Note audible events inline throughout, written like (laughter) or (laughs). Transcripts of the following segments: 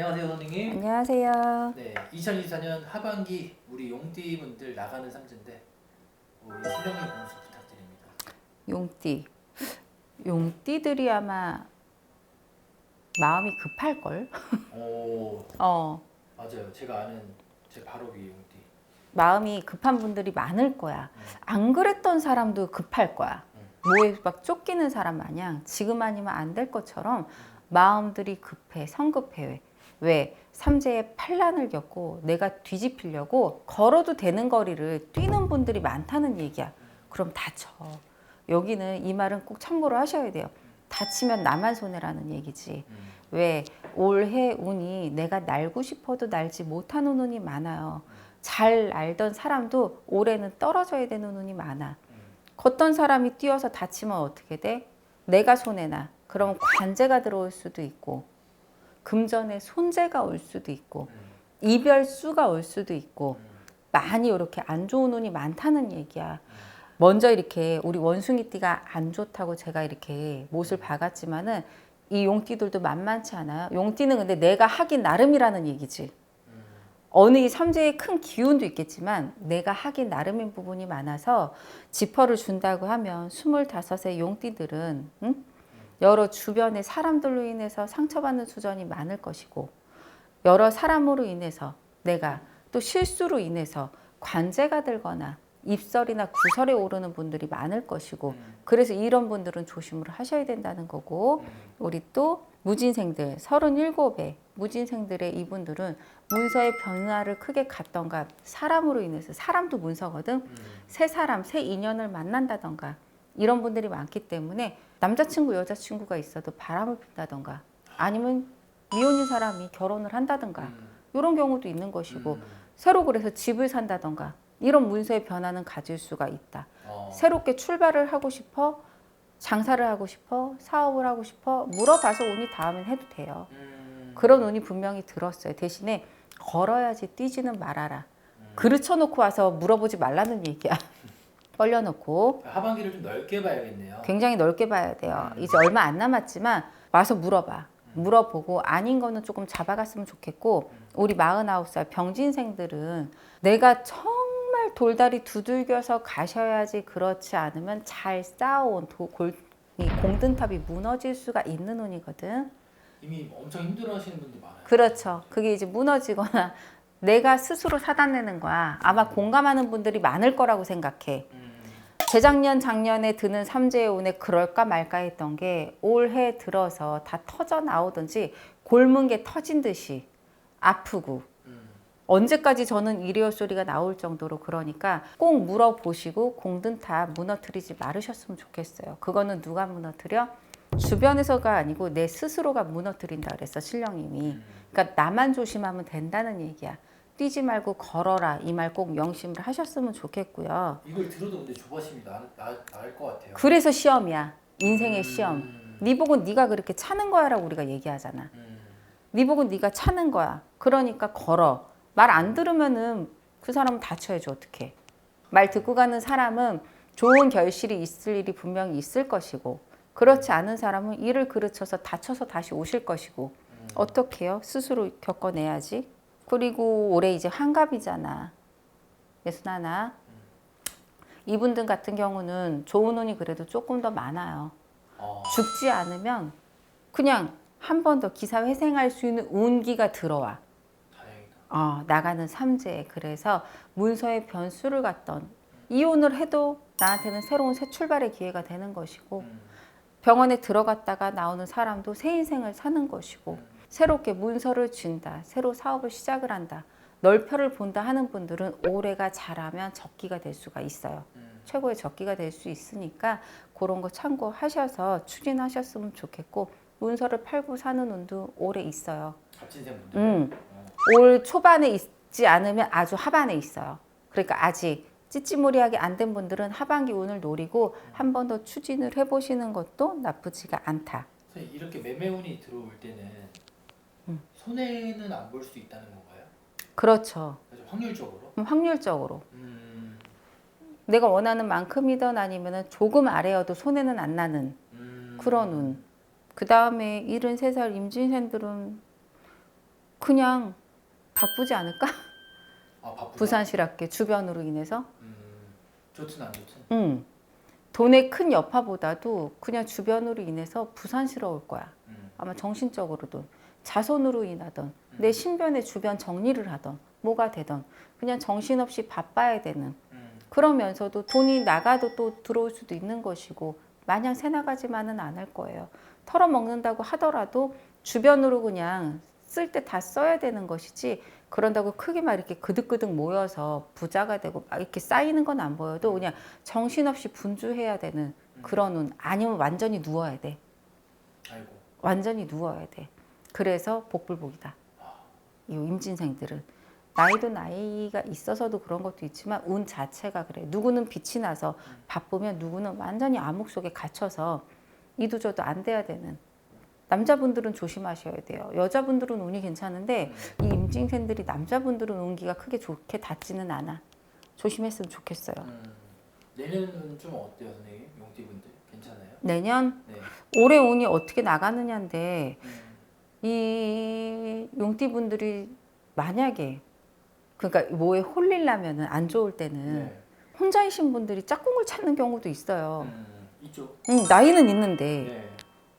안녕하세요 선생님. 안녕하세요. 네, 2024년 하반기 우리 용띠 분들 나가는 삼재인데 우리 신령님 분수 부탁드립니다. 용띠. 용띠들이 아마 마음이 급할 걸. 오 (laughs) 어. 맞아요. 제가 아는 제 바로 위에 용띠. 마음이 급한 분들이 많을 거야. 음. 안 그랬던 사람도 급할 거야. 뭐에 막 쫓기는 사람 마냥 지금 아니면 안 될 것처럼 마음들이 급해, 성급해. 왜? 삼재에 판란을 겪고 내가 뒤집히려고 걸어도 되는 거리를 뛰는 분들이 많다는 얘기야. 그럼 다쳐. 여기는 이 말은 꼭 참고로 하셔야 돼요. 다치면 나만 손해라는 얘기지. 음. 왜 올해 운이 내가 날고 싶어도 날지 못하는 운이 많아요. 잘 알던 사람도 올해는 떨어져야 되는 운이 많아. 걷던 사람이 뛰어서 다치면 어떻게 돼? 내가 손해나. 그럼 관제가 들어올 수도 있고, 금전에 손재가 올 수도 있고, 음. 이별수가 올 수도 있고, 음. 많이 이렇게 안 좋은 운이 많다는 얘기야. 먼저 이렇게 우리 원숭이띠가 안 좋다고 제가 이렇게 못을 박았지만은 이 용띠들도 만만치 않아요. 용띠는 근데 내가 하기 나름이라는 얘기지. 음. 어느 이 삼재의 큰 기운도 있겠지만 내가 하기 나름인 부분이 많아서 지퍼를 준다고 하면 스물다섯의 용띠들은 응? 여러 주변의 사람들로 인해서 상처받는 수전이 많을 것이고 여러 사람으로 인해서 내가 또 실수로 인해서 관제가 들거나 입설이나 구설에 오르는 분들이 많을 것이고 음. 그래서 이런 분들은 조심을 하셔야 된다는 거고 음. 우리 또 무진생들 37의 무진생들의 이분들은 문서의 변화를 크게 갖던가 사람으로 인해서 사람도 문서거든 음. 새 사람 새 인연을 만난다던가 이런 분들이 많기 때문에 남자친구 여자친구가 있어도 바람을 핀다던가 아니면 미혼인 사람이 결혼을 한다던가 음. 이런 경우도 있는 것이고 음. 새로 그래서 집을 산다던가 이런 문서의 변화는 가질 수가 있다. 어. 새롭게 출발을 하고 싶어 장사를 하고 싶어 사업을 하고 싶어 물어봐서 운이 닿으면 해도 돼요. 음. 그런 운이 분명히 들었어요. 대신에 걸어야지 뛰지는 말아라. 음. 그릇 쳐놓고 와서 물어보지 말라는 얘기야. (laughs) 벌려놓고 하반기를 좀 넓게 봐야겠네요. 굉장히 넓게 봐야 돼요. 이제 얼마 안 남았지만 와서 물어봐. 물어보고 아닌 거는 조금 잡아갔으면 좋겠고 우리 49살 병진생들은 내가 정말 돌다리 두들겨서 가셔야지 그렇지 않으면 잘 쌓아온 도, 골, 이 공든탑이 무너질 수가 있는 운이거든. 이미 엄청 힘들어하시는 분들 많아요. 그렇죠. 그게 이제 무너지거나 (laughs) 내가 스스로 사단내는 거야. 아마 공감하는 분들이 많을 거라고 생각해. 음. 재작년 작년에 드는 삼재의 운에 그럴까 말까 했던 게 올해 들어서 다 터져 나오든지 골문 게 터진 듯이 아프고 음. 언제까지 저는 이리어 소리가 나올 정도로 그러니까 꼭 물어보시고 공든탑 무너뜨리지 말으셨으면 좋겠어요. 그거는 누가 무너뜨려? 주변에서가 아니고 내 스스로가 무너뜨린다 그랬어 신령님이. 음. 그러니까 나만 조심하면 된다는 얘기야. 뛰지 말고 걸어라 이 말 꼭 명심을 하셨으면 좋겠고요. 이걸 들어도 근데 조바심이 나, 나, 나을 것 같아요. 그래서 시험이야. 인생의 시험. 음. 네 복은 네가 그렇게 차는 거야라고 우리가 얘기하잖아. 음. 네 복은 네가 차는 거야. 그러니까 걸어. 말 안 들으면은 그 사람은 다쳐야지 어떻게. 말 듣고 가는 사람은 좋은 결실이 있을 일이 분명히 있을 것이고 그렇지 않은 사람은 일을 그르쳐서 다쳐서 다시 오실 것이고 음. 어떻게요? 스스로 겪어내야지. 그리고 올해 이제 환갑이잖아. 예순 하나. 이분들 같은 경우는 좋은 운이 그래도 조금 더 많아요. 어. 죽지 않으면 그냥 한 번 더 기사 회생할 수 있는 운기가 들어와. 다행이다. 어, 나가는 삼재. 그래서 문서의 변수를 갖던 이혼을 해도 나한테는 새로운 새 출발의 기회가 되는 것이고 음. 병원에 들어갔다가 나오는 사람도 새 인생을 사는 것이고 음. 새롭게 문서를 준다. 새로 사업을 시작을 한다. 넓혀를 본다 하는 분들은 올해가 잘하면 적기가 될 수가 있어요. 음. 최고의 적기가 될 수 있으니까 그런 거 참고하셔서 추진하셨으면 좋겠고 문서를 팔고 사는 운도 올해 있어요. 갑진생 분들. 음. 어. 올 초반에 있지 않으면 아주 하반에 있어요. 그러니까 아직 찌찌무리하게 안 된 분들은 하반기 운을 노리고 한 번 더 추진을 해보시는 것도 나쁘지가 않다. 선생님, 이렇게 매매운이 들어올 때는 음. 손해는 안 볼 수 있다는 건가요? 그렇죠. 확률적으로. 음, 확률적으로 음. 내가 원하는 만큼이든 아니면 조금 아래여도 손해는 안 나는 음. 그런 운. 그 다음에 73살 임진생들은 1 4살 그냥 바쁘지 않을까? 아 바쁘다. 부산시랍게 주변으로 인해서. 음, 좋든 안 좋든. 음. 돈의 큰 여파보다도 그냥 주변으로 인해서 부산스러울 거야. 음, 아마 정신적으로도 자손으로 인하던 내 신변의 주변 정리를 하던 뭐가 되던 그냥 정신없이 바빠야 되는 음, 그러면서도 돈이 나가도 또 들어올 수도 있는 것이고 마냥 새 나가지만은 안할 거예요. 털어먹는다고 하더라도 주변으로 그냥 쓸 때 다 써야 되는 것이지 그런다고 크게 막 이렇게 그득그득 모여서 부자가 되고 막 이렇게 쌓이는 건 안 보여도 그냥 정신없이 분주해야 되는 그런 운 아니면 완전히 누워야 돼. 아이고. 완전히 누워야 돼. 그래서 복불복이다. 이 임진생들은 나이도 나이가 있어서도 그런 것도 있지만 운 자체가 그래. 누구는 빛이 나서 바쁘면 누구는 완전히 암흑 속에 갇혀서 이도저도 안 돼야 되는. 남자분들은 조심하셔야 돼요. 여자분들은 운이 괜찮은데 이 임진생들이 남자분들은 운기가 크게 좋게 닿지는 않아. 조심했으면 좋겠어요. 음, 내년은 좀 어때요, 선생님? 용띠분들 괜찮아요? 내년 네. 올해 운이 어떻게 나가느냐인데 음, 이 용띠분들이 만약에 그러니까 뭐에 홀리려면은 안 좋을 때는 네. 혼자이신 분들이 짝꿍을 찾는 경우도 있어요. 음, 있죠. 응, 나이는 있는데 네.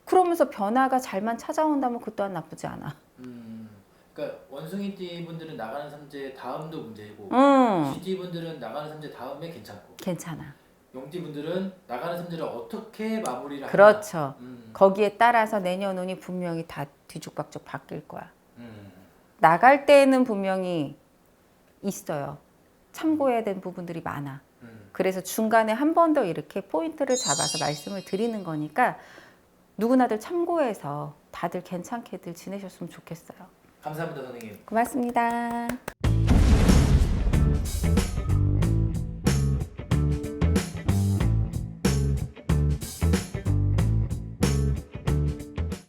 그러면서 변화가 잘만 찾아온다면 그 또한 나쁘지 않아. 음, 그러니까 원숭이띠 분들은 나가는 삼재 다음도 문제이고 응, 쥐띠 분들은 나가는 삼재 다음에 괜찮고 괜찮아. 용띠 분들은 나가는 삼재를 어떻게 마무리를 하나. 그렇죠. 음, 거기에 따라서 내년 운이 분명히 다 뒤죽박죽 바뀔 거야. 음, 나갈 때는 분명히 있어요. 참고해야 되는 부분들이 많아. 음. 그래서 중간에 한 번 더 이렇게 포인트를 잡아서 말씀을 드리는 거니까 누구나들 참고해서 다들 괜찮게들 지내셨으면 좋겠어요. 감사합니다, 선생님. 고맙습니다.